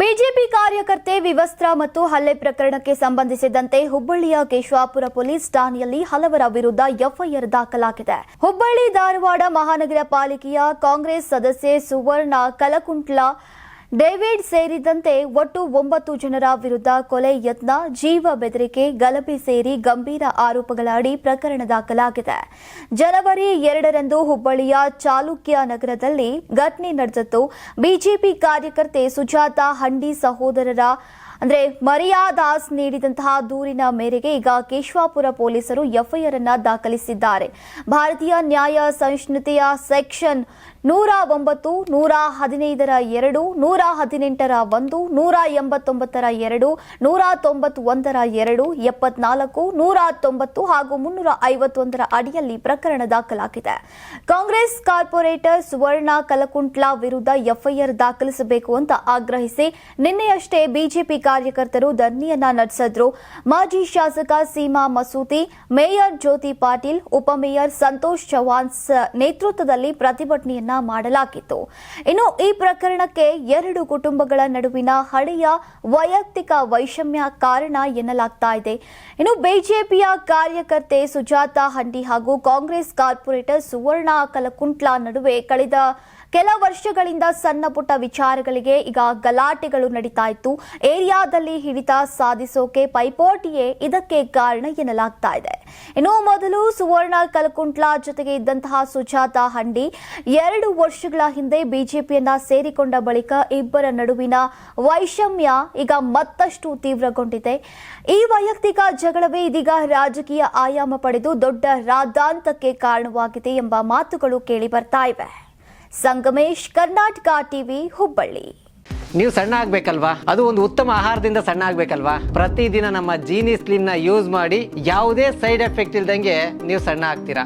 BJP ಕಾರ್ಯಕರ್ತೆ ವಿವಸ್ತ್ರ ಮತ್ತು ಹಲ್ಲೆ ಪ್ರಕರಣಕ್ಕೆ ಸಂಬಂಧಿಸಿದಂತೆ ಹುಬ್ಬಳ್ಳಿಯ ಕೇಶವಾಪುರ ಪೊಲೀಸ್ ಠಾಣೆಯಲ್ಲಿ ಹಲವರ ವಿರುದ್ಧ ಎಫ್ಐಆರ್ ದಾಖಲಾಗಿದೆ. ಹುಬ್ಬಳ್ಳಿ ಧಾರವಾಡ ಮಹಾನಗರ ಪಾಲಿಕೆಯ ಕಾಂಗ್ರೆಸ್ ಸದಸ್ಯೆ ಸುವರ್ಣ ಕಲಕುಂಟ್ಲ ಡೇವಿಡ್ ಸೇರಿದಂತೆ ಒಟ್ಟು ಒಂಬತ್ತು ಜನರ ವಿರುದ್ಧ ಕೊಲೆ ಯತ್ನ, ಜೀವ ಬೆದರಿಕೆ, ಗಲಭೆ ಸೇರಿ ಗಂಭೀರ ಆರೋಪಗಳ ಅಡಿ ಪ್ರಕರಣ ದಾಖಲಾಗಿದೆ. ಜನವರಿ ಎರಡರಂದು ಹುಬ್ಬಳ್ಳಿಯ ಚಾಲುಕ್ಯ ನಗರದಲ್ಲಿ ಘಟನೆ ನಡೆದಿತ್ತು ಬಿಜೆಪಿ ಕಾರ್ಯಕರ್ತೆ ಸುಜಾತ ಹಂಡಿ ಸಹೋದರರ ಅಂದ್ರೆ ಮರಿಯಾ ದಾಸ್ ನೀಡಿದಂತಹ ದೂರಿನ ಮೇರೆಗೆ ಈಗ ಕೇಶವಾಪುರ ಪೊಲೀಸರು ಎಫ್ಐಆರ್ ಅನ್ನ ದಾಖಲಿಸಿದ್ದಾರೆ. ಭಾರತೀಯ ನ್ಯಾಯ ಸಹಿಷ್ಣುತೆಯ ಸೆಕ್ಷನ್ ನೂರ ಒಂಬತ್ತು, ನೂರ ಹದಿನೈದರ ಎರಡು, ನೂರ ಹದಿನೆಂಟರ ಒಂದು, ನೂರ ಎಂಬತ್ತೊಂಬತ್ತರ ಎರಡು, ನೂರ ತೊಂಬತ್ತೊಂದರ ಎರಡು, ಎಪ್ಪತ್ನಾಲ್ಕು, ನೂರ ತೊಂಬತ್ತು ಹಾಗೂ ಮುನ್ನೂರ ಐವತ್ತೊಂದರ ಅಡಿಯಲ್ಲಿ ಪ್ರಕರಣ ದಾಖಲಾಗಿದೆ. ಕಾಂಗ್ರೆಸ್ ಕಾರ್ಪೊರೇಟರ್ ಸುವರ್ಣ ಕಲಕುಂಟ್ಲಾ ವಿರುದ್ಧ ಎಫ್ಐಆರ್ ದಾಖಲಿಸಬೇಕು ಅಂತ ಆಗ್ರಹಿಸಿ ನಿನ್ನೆಯಷ್ಟೇ ಬಿಜೆಪಿ ಕಾರ್ಯಕರ್ತರು ಧರಣಿಯನ್ನ ನಡೆಸಿದ್ರು. ಮಾಜಿ ಶಾಸಕ ಸೀಮಾ ಮಸೂತಿ, ಮೇಯರ್ ಜ್ಯೋತಿ ಪಾಟೀಲ್ ಉಪಮೇಯರ್ ಸಂತೋಷ್ ಚೌಹಾಣ್ ಸ- ನೇತೃತ್ವದಲ್ಲಿ ಪ್ರತಿಭಟನೆಯನ್ನ ಮಾಡಲಾಗಿತ್ತು. ಇನ್ನು ಈ ಪ್ರಕರಣಕ್ಕೆ ಎರಡು ಕುಟುಂಬಗಳ ನಡುವಿನ ಹಳೆಯ ವೈಯಕ್ತಿಕ ವೈಷಮ್ಯ ಕಾರಣ ಎನ್ನಲಾಗ್ತಾ ಇದೆ. ಇನ್ನು ಬಿಜೆಪಿಯ ಕಾರ್ಯಕರ್ತೆ ಸುಜಾತಾ ಹಂಡಿ ಹಾಗೂ ಕಾಂಗ್ರೆಸ್ ಕಾರ್ಪೊರೇಟರ್ ಸುವರ್ಣ ಕಲಕುಂಟ್ಲಾ ನಡುವೆ ಕಳೆದ ಕೆಲ ವರ್ಷಗಳಿಂದ ಸಣ್ಣ ಪುಟ್ಟ ವಿಚಾರಗಳಿಗೆ ಈಗ ಗಲಾಟೆಗಳು ನಡೀತಾ ಇತ್ತು ಏರಿಯಾದಲ್ಲಿ ಹಿಡಿತ ಸಾಧಿಸೋಕೆ ಪೈಪೋಟಿಯೇ ಇದಕ್ಕೆ ಕಾರಣ ಎನ್ನಲಾಗ್ತಾ ಇದೆ. ಇನ್ನು ಮೊದಲು ಸುವರ್ಣ ಕಲಕುಂಟ್ಲ ಜೊತೆಗೆ ಇದ್ದಂತಹ ಸುಜಾತ ಹಂಡಿ ಎರಡು ವರ್ಷಗಳ ಹಿಂದೆ ಬಿಜೆಪಿಯನ್ನ ಸೇರಿಕೊಂಡ ಬಳಿಕ ಇಬ್ಬರ ನಡುವಿನ ವೈಷಮ್ಯ ಈಗ ಮತ್ತಷ್ಟು ತೀವ್ರಗೊಂಡಿದೆ. ಈ ವೈಯಕ್ತಿಕ ಜಗಳವೇ ಇದೀಗ ರಾಜಕೀಯ ಆಯಾಮ ಪಡೆದು ದೊಡ್ಡ ರಾದಾಂತಕ್ಕೆ ಕಾರಣವಾಗಿದೆ ಎಂಬ ಮಾತುಗಳು ಕೇಳಿ ಬರ್ತಾ ಇವೆ. ಸಂಗಮೇಶ್, ಕರ್ನಾಟಕ ಟಿವಿ, ಹುಬ್ಬಳ್ಳಿ. ನೀವು ಸಣ್ಣ ಆಗ್ಬೇಕಲ್ವಾ? ಅದು ಒಂದು ಉತ್ತಮ ಆಹಾರದಿಂದ ಸಣ್ಣ ಆಗ್ಬೇಕಲ್ವಾ? ಪ್ರತಿದಿನ ನಮ್ಮ ಜೀನಿ ಸ್ಲಿಮ್ನ ಯೂಸ್ ಮಾಡಿ ಯಾವುದೇ ಸೈಡ್ ಎಫೆಕ್ಟ್ ಇಲ್ದಂಗೆ ನೀವು ಸಣ್ಣ ಆಗ್ತೀರಾ?